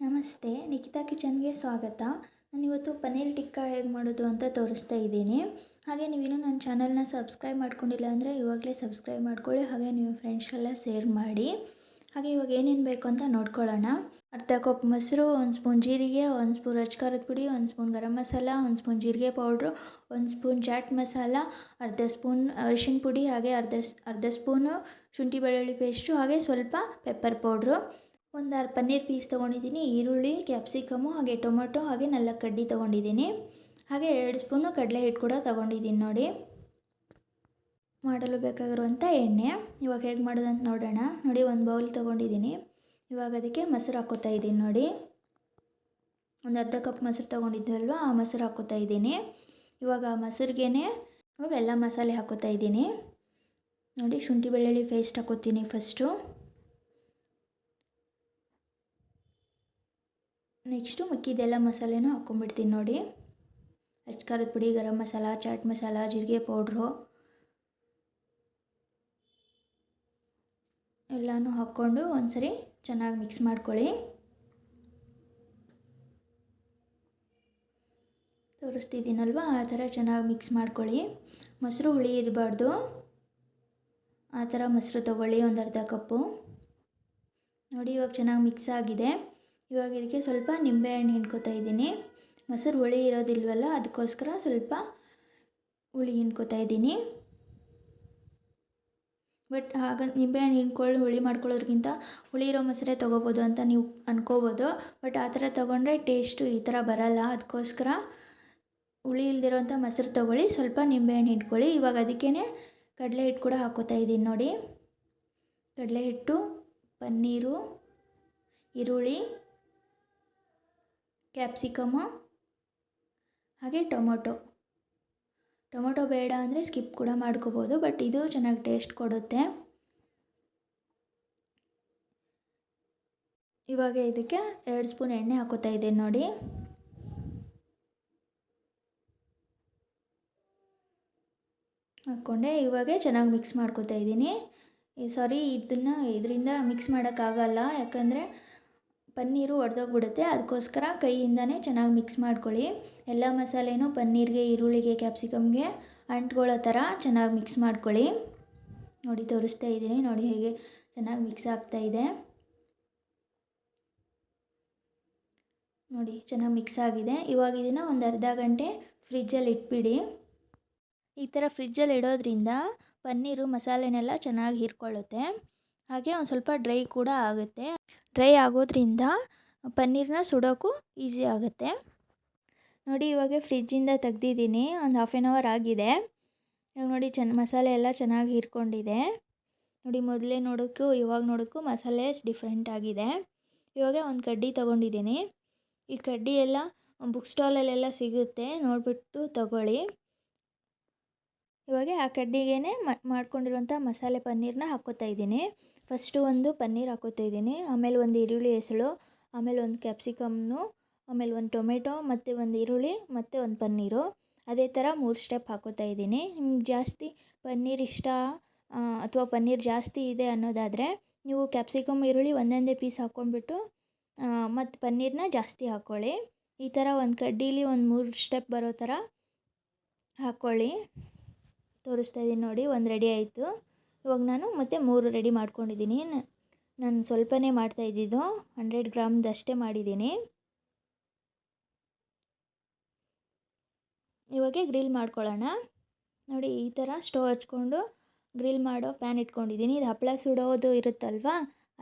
ನಮಸ್ತೆ, ನಿಖಿತಾ ಕಿಚನ್ಗೆ ಸ್ವಾಗತ. ನಾನಿವತ್ತು ಪನ್ನೀರ್ ಟಿಕ್ಕಾ ಹೇಗೆ ಮಾಡೋದು ಅಂತ ತೋರಿಸ್ತಾ ಇದ್ದೀನಿ. ಹಾಗೆ ನೀವಿನ್ನೂ ನನ್ನ ಚಾನಲ್ನ ಸಬ್ಸ್ಕ್ರೈಬ್ ಮಾಡ್ಕೊಂಡಿಲ್ಲ ಅಂದರೆ ಇವಾಗಲೇ ಸಬ್ಸ್ಕ್ರೈಬ್ ಮಾಡ್ಕೊಳ್ಳಿ, ಹಾಗೆ ನಿಮ್ಮ ಫ್ರೆಂಡ್ಸ್ಗೆಲ್ಲ ಶೇರ್ ಮಾಡಿ. ಹಾಗೆ ಇವಾಗ ಏನೇನು ಬೇಕು ಅಂತ ನೋಡ್ಕೊಳ್ಳೋಣ. ಅರ್ಧ ಕಪ್ ಮೊಸರು, ಒಂದು ಸ್ಪೂನ್ ಜೀರಿಗೆ, ಒಂದು ಸ್ಪೂನ್ ಖಾರದ ಪುಡಿ, ಒಂದು ಸ್ಪೂನ್ ಗರಂ ಮಸಾಲ, ಒಂದು ಸ್ಪೂನ್ ಜೀರಿಗೆ ಪೌಡ್ರು, ಒಂದು ಸ್ಪೂನ್ ಚಾಟ್ ಮಸಾಲ, ಅರ್ಧ ಸ್ಪೂನ್ ಅರಿಶಿನ ಪುಡಿ, ಹಾಗೆ ಅರ್ಧ ಅರ್ಧ ಸ್ಪೂನು ಶುಂಠಿ ಬೆಳ್ಳುಳ್ಳಿ ಪೇಸ್ಟು, ಹಾಗೆ ಸ್ವಲ್ಪ ಪೆಪ್ಪರ್ ಪೌಡ್ರು. ಒಂದು ಆರು ಪನ್ನೀರ್ ಪೀಸ್ ತೊಗೊಂಡಿದ್ದೀನಿ, ಈರುಳ್ಳಿ, ಕ್ಯಾಪ್ಸಿಕಮು, ಹಾಗೆ ಟೊಮೊಟೊ, ಹಾಗೆ ನಾಲ್ಕು ಕಡ್ಡಿ ತೊಗೊಂಡಿದ್ದೀನಿ. ಹಾಗೆ ಎರಡು ಸ್ಪೂನು ಕಡಲೆ ಹಿಟ್ಟು ಕೂಡ ತೊಗೊಂಡಿದ್ದೀನಿ ನೋಡಿ. ಮಾಡಲು ಬೇಕಾಗಿರುವಂಥ ಎಣ್ಣೆ. ಇವಾಗ ಹೇಗೆ ಮಾಡೋದು ಅಂತ ನೋಡೋಣ. ನೋಡಿ, ಒಂದು ಬೌಲ್ ತೊಗೊಂಡಿದ್ದೀನಿ. ಇವಾಗ ಅದಕ್ಕೆ ಮೊಸರು ಹಾಕೋತಾ ಇದ್ದೀನಿ ನೋಡಿ. ಒಂದು ಅರ್ಧ ಕಪ್ ಮೊಸರು ತೊಗೊಂಡಿದ್ವಲ್ವ ಆ ಮೊಸರು ಹಾಕೋತಾ ಇದ್ದೀನಿ. ಇವಾಗ ಆ ಮೊಸರಿಗೆ ಇವಾಗ ಎಲ್ಲ ಮಸಾಲೆ ಹಾಕೋತಾ ಇದ್ದೀನಿ. ನೋಡಿ, ಶುಂಠಿ ಬೆಳ್ಳುಳ್ಳಿ ಪೇಸ್ಟ್ ಹಾಕೋತೀನಿ ಫಸ್ಟು ನೆಕ್ಸ್ಟು ಮಿಕ್ಕಿದೆಲ್ಲ ಮಸಾಲೆನೂ ಹಾಕ್ಕೊಂಬಿಡ್ತೀನಿ ನೋಡಿ. ಅಚ್ಚ ಖಾರದ ಪುಡಿ, ಗರಂ ಮಸಾಲ, ಚಾಟ್ ಮಸಾಲ, ಜೀರಿಗೆ ಪೌಡ್ರು. ಎಲ್ಲನೂ ಹಾಕ್ಕೊಂಡು ಒಂದ್ಸರಿ ಚೆನ್ನಾಗಿ ಮಿಕ್ಸ್ ಮಾಡ್ಕೊಳ್ಳಿ. ತೋರಿಸ್ತಿದ್ದೀನಲ್ವ? ಆ ಥರ ಚೆನ್ನಾಗಿ ಮಿಕ್ಸ್ ಮಾಡ್ಕೊಳ್ಳಿ. ಮೊಸರು ಹುಳಿ ಇರಬಾರ್ದು. ಆ ಥರ ಮೊಸರು ತೊಗೊಳ್ಳಿ ಒಂದು ಅರ್ಧ ಕಪ್ಪು. ನೋಡಿ ಇವಾಗ ಚೆನ್ನಾಗಿ ಮಿಕ್ಸ್ ಆಗಿದೆ. ಇವಾಗ ಇದಕ್ಕೆ ಸ್ವಲ್ಪ ನಿಂಬೆಹಣ್ಣು ಹಿಂಡ್ಕೊತಾ ಇದ್ದೀನಿ. ಮೊಸರು ಹುಳಿ ಇರೋದಿಲ್ವಲ್ಲ, ಅದಕ್ಕೋಸ್ಕರ ಸ್ವಲ್ಪ ಹುಳಿ ಹಿಂಡ್ಕೊತಾ ಇದ್ದೀನಿ. ಬಟ್ ಹಾಗ ನಿಂಬೆಹಣ್ಣು ಹಿಂಡ್ಕೊಳ್ಳಿ ಹುಳಿ ಮಾಡ್ಕೊಳ್ಳೋದ್ರಿಗಿಂತ ಹುಳಿ ಇರೋ ಮೊಸರೇ ತೊಗೋಬೋದು ಅಂತ ನೀವು ಅಂದ್ಕೋಬೋದು ಬಟ್ ಆ ಥರ ತೊಗೊಂಡ್ರೆ ಟೇಸ್ಟು ಈ ಥರ ಬರಲ್ಲ. ಅದಕ್ಕೋಸ್ಕರ ಹುಳಿ ಇಲ್ದಿರೋಂಥ ಮೊಸರು ತೊಗೊಳ್ಳಿ, ಸ್ವಲ್ಪ ನಿಂಬೆಹಣ್ಣು ಹಿಂಡ್ಕೊಳ್ಳಿ. ಇವಾಗ ಅದಕ್ಕೇ ಕಡಲೆ ಹಿಟ್ಟು ಕೂಡ ಹಾಕೋತಾ ಇದ್ದೀನಿ ನೋಡಿ. ಕಡಲೆ ಹಿಟ್ಟು, ಪನ್ನೀರು, ಈರುಳ್ಳಿ ಕ್ಯಾಪ್ಸಿಕಮು, ಹಾಗೆ ಟೊಮೊಟೊ. ಟೊಮೊಟೊ ಬೇಡ ಅಂದರೆ ಸ್ಕಿಪ್ ಕೂಡ ಮಾಡ್ಕೋಬೋದು, ಬಟ್ ಇದು ಚೆನ್ನಾಗಿ ಟೇಸ್ಟ್ ಕೊಡುತ್ತೆ. ಇವಾಗ ಇದಕ್ಕೆ ಎರಡು ಸ್ಪೂನ್ ಎಣ್ಣೆ ಹಾಕೋತಾ ಇದ್ದೀನಿ ನೋಡಿ. ಹಾಕ್ಕೊಂಡೆ, ಇವಾಗ ಚೆನ್ನಾಗಿ ಮಿಕ್ಸ್ ಮಾಡ್ಕೋತಾ ಇದ್ದೀನಿ. ಸಾರಿ, ಇದನ್ನು, ಇದರಿಂದ ಮಿಕ್ಸ್ ಮಾಡೋಕ್ಕಾಗಲ್ಲ ಯಾಕಂದರೆ ಪನ್ನೀರು ಒಡೆದೋಗ್ಬಿಡುತ್ತೆ. ಅದಕ್ಕೋಸ್ಕರ ಕೈಯಿಂದನೇ ಚೆನ್ನಾಗಿ ಮಿಕ್ಸ್ ಮಾಡ್ಕೊಳ್ಳಿ. ಎಲ್ಲ ಮಸಾಲೆನೂ ಪನ್ನೀರಿಗೆ, ಈರುಳ್ಳಿಗೆ ಕ್ಯಾಪ್ಸಿಕಮ್ಗೆ ಅಂಟ್ಕೊಳ್ಳೋ ಥರ ಚೆನ್ನಾಗಿ ಮಿಕ್ಸ್ ಮಾಡ್ಕೊಳ್ಳಿ. ನೋಡಿ, ತೋರಿಸ್ತಾ ಇದ್ದೀನಿ. ನೋಡಿ ಹೇಗೆ ಚೆನ್ನಾಗಿ ಮಿಕ್ಸ್ ಆಗ್ತಾ ಇದೆ. ನೋಡಿ, ಚೆನ್ನಾಗಿ ಮಿಕ್ಸ್ ಆಗಿದೆ. ಇವಾಗ ಇದನ್ನು ಒಂದು ಅರ್ಧ ಗಂಟೆ ಫ್ರಿಜ್ಜಲ್ಲಿ ಇಟ್ಬಿಡಿ. ಈ ಥರ ಫ್ರಿಜ್ಜಲ್ಲಿ ಇಡೋದ್ರಿಂದ ಪನ್ನೀರು, ಮಸಾಲೆನೆಲ್ಲ ಚೆನ್ನಾಗಿ ಹೀರ್ಕೊಳ್ಳುತ್ತೆ. ಹಾಗೆ ಒಂದು ಸ್ವಲ್ಪ ಡ್ರೈ ಕೂಡ ಆಗುತ್ತೆ. ಡ್ರೈ ಆಗೋದ್ರಿಂದ ಪನ್ನೀರನ್ನ ಸುಡೋಕ್ಕೂ ಈಸಿ ಆಗುತ್ತೆ. ನೋಡಿ, ಇವಾಗ ಫ್ರಿಜ್ಜಿಂದ ತೆಗ್ದಿದ್ದೀನಿ. ಒಂದು ಹಾಫ್ ಆ್ಯನ್ ಅವರ್ ಆಗಿದೆ. ಇವಾಗ ನೋಡಿ ಚೆನ್ನ ಮಸಾಲೆ ಎಲ್ಲ ಚೆನ್ನಾಗಿ ಹಿರ್ಕೊಂಡಿದೆ. ನೋಡಿ, ಮೊದಲೇ ನೋಡೋಕ್ಕೂ ಇವಾಗ ನೋಡೋಕ್ಕೂ ಮಸಾಲೆ ಡಿಫ್ರೆಂಟ್ ಆಗಿದೆ. ಇವಾಗ ಒಂದು ಕಡ್ಡಿ ತೊಗೊಂಡಿದ್ದೀನಿ. ಈ ಕಡ್ಡಿ ಎಲ್ಲ ಬುಕ್ ಸ್ಟಾಲಲ್ಲೆಲ್ಲ ಸಿಗುತ್ತೆ. ನೋಡಿಬಿಟ್ಟು ತಗೊಳ್ಳಿ. ಇವಾಗ ಆ ಕಡ್ಡಿಗೆ ಮಾಡ್ಕೊಂಡಿರುವಂಥ ಮಸಾಲೆ ಪನ್ನೀರನ್ನ ಹಾಕ್ಕೋತಾ ಇದ್ದೀನಿ. ಫಸ್ಟು ಒಂದು ಪನ್ನೀರ್ ಹಾಕೋತಾ ಇದ್ದೀನಿ. ಆಮೇಲೆ ಒಂದು ಈರುಳ್ಳಿ ಹೆಸಳು, ಆಮೇಲೆ ಒಂದು ಕ್ಯಾಪ್ಸಿಕಮ್ನು ಆಮೇಲೆ ಒಂದು ಟೊಮೆಟೊ, ಮತ್ತು ಒಂದು ಈರುಳ್ಳಿ, ಮತ್ತು ಒಂದು ಪನ್ನೀರು. ಅದೇ ಥರ ಮೂರು ಸ್ಟೆಪ್ ಹಾಕೋತಾ ಇದ್ದೀನಿ. ನಿಮ್ಗೆ ಜಾಸ್ತಿ ಪನ್ನೀರ್ ಇಷ್ಟ ಅಥವಾ ಪನ್ನೀರ್ ಜಾಸ್ತಿ ಇದೆ ಅನ್ನೋದಾದರೆ ನೀವು ಕ್ಯಾಪ್ಸಿಕಮ್ ಈರುಳ್ಳಿ ಒಂದೊಂದೇ ಪೀಸ್ ಹಾಕ್ಕೊಂಡ್ಬಿಟ್ಟು ಮತ್ತು ಪನ್ನೀರನ್ನ ಜಾಸ್ತಿ ಹಾಕ್ಕೊಳ್ಳಿ ಈ ಥರ ಒಂದು ಕಡ್ಡೀಲಿ ಒಂದು ಮೂರು ಸ್ಟೆಪ್ ಬರೋ ಥರ ಹಾಕ್ಕೊಳ್ಳಿ ತೋರಿಸ್ತಾ ಇದ್ದೀನಿ ನೋಡಿ, ಒಂದು ರೆಡಿ ಆಯಿತು. ಇವಾಗ ನಾನು ಮತ್ತೆ ಮೂರು ರೆಡಿ ಮಾಡ್ಕೊಂಡಿದ್ದೀನಿ. ನಾನು ಸ್ವಲ್ಪನೇ ಮಾಡ್ತಾ ಇದ್ದಿದ್ದು ಹಂಡ್ರೆಡ್ ಗ್ರಾಮ್ದಷ್ಟೇ ಮಾಡಿದ್ದೀನಿ. ಇವಾಗ ಗ್ರಿಲ್ ಮಾಡ್ಕೊಳ್ಳೋಣ. ನೋಡಿ, ಈ ಥರ ಸ್ಟೋವ್ ಹಚ್ಕೊಂಡು ಗ್ರಿಲ್ ಮಾಡೋ ಪ್ಯಾನ್ ಇಟ್ಕೊಂಡಿದ್ದೀನಿ. ಇದು ಹಪ್ಪಳ ಸುಡೋದು ಇರುತ್ತಲ್ವಾ,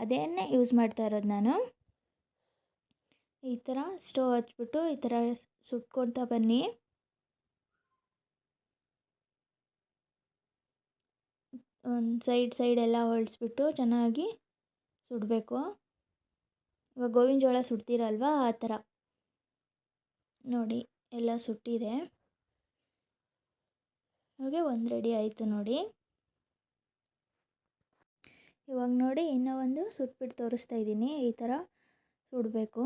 ಅದೇನೇ ಯೂಸ್ ಮಾಡ್ತಾ ಇರೋದು ನಾನು. ಈ ಥರ ಸ್ಟೋವ್ ಹಚ್ಬಿಟ್ಟು ಈ ಥರ ಸುಟ್ಕೊಳ್ತಾ ಬನ್ನಿ. ಒಂದು ಸೈಡ್ ಸೈಡ್ ಎಲ್ಲ ಹೊಳ್ಸ್ಬಿಟ್ಟು ಚೆನ್ನಾಗಿ ಸುಡಬೇಕು. ಇವಾಗ ಗೋವಿನ ಜೋಳ ಸುಡ್ತೀರಲ್ವ ಆ ಥರ. ನೋಡಿ, ಎಲ್ಲ ಸುಟ್ಟಿದೆ. ಹಾಗೆ ಒಂದು ರೆಡಿ ಆಯಿತು ನೋಡಿ. ಇವಾಗ ನೋಡಿ, ಇನ್ನೂ ಒಂದು ಸುಟ್ಬಿಟ್ಟು ತೋರಿಸ್ತಾ ಇದ್ದೀನಿ ಈ ಥರ ಸುಡಬೇಕು.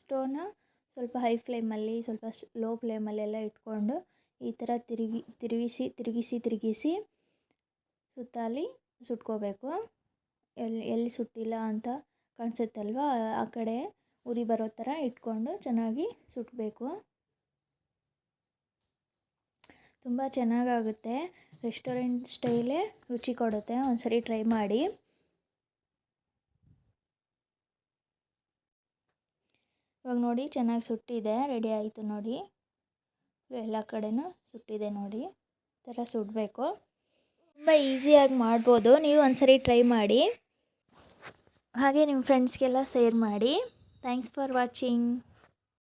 ಸ್ಟೋನ ಸ್ವಲ್ಪ ಹೈ ಫ್ಲೇಮಲ್ಲಿ, ಸ್ವಲ್ಪ ಲೋ ಫ್ಲೇಮಲ್ಲೆಲ್ಲ ಇಟ್ಕೊಂಡು ಈ ಥರ ತಿರುಗಿ, ತಿರುಗಿಸಿ ತಿರುಗಿಸಿ ತಿರುಗಿಸಿ ಸುತ್ತಾಲಿ ಸುಟ್ಕೋಬೇಕು. ಎಲ್ಲಿ ಎಲ್ಲಿ ಸುಟ್ಟಿಲ್ಲ ಅಂತ ಕಾಣಿಸುತ್ತಲ್ವ? ಆ ಕಡೆ ಉರಿ ಬರೋ ಥರ ಇಟ್ಕೊಂಡು ಚೆನ್ನಾಗಿ ಸುಟ್ಟಬೇಕು ತುಂಬ ಚೆನ್ನಾಗಾಗುತ್ತೆ. ರೆಸ್ಟೋರೆಂಟ್ ಸ್ಟೈಲೇ ರುಚಿ ಕೊಡುತ್ತೆ. ಒಂದ್ಸರಿ ಟ್ರೈ ಮಾಡಿ. ಇವಾಗ ನೋಡಿ, ಚೆನ್ನಾಗಿ ಸುಟ್ಟಿದೆ. ರೆಡಿ ಆಯಿತು ನೋಡಿ. ಎಲ್ಲ ಕಡೆಯೂ ಸುಟ್ಟಿದೆ ನೋಡಿ. ಈ ಥರ ಸುಡಬೇಕು. ತುಂಬ ಈಸಿಯಾಗಿ ಮಾಡ್ಬೋದು. ನೀವು ಒಂದ್ಸರಿ ಟ್ರೈ ಮಾಡಿ. ಹಾಗೆ ನಿಮ್ಮ ಫ್ರೆಂಡ್ಸ್ಗೆಲ್ಲ ಸೇರ್ ಮಾಡಿ. Thanks for watching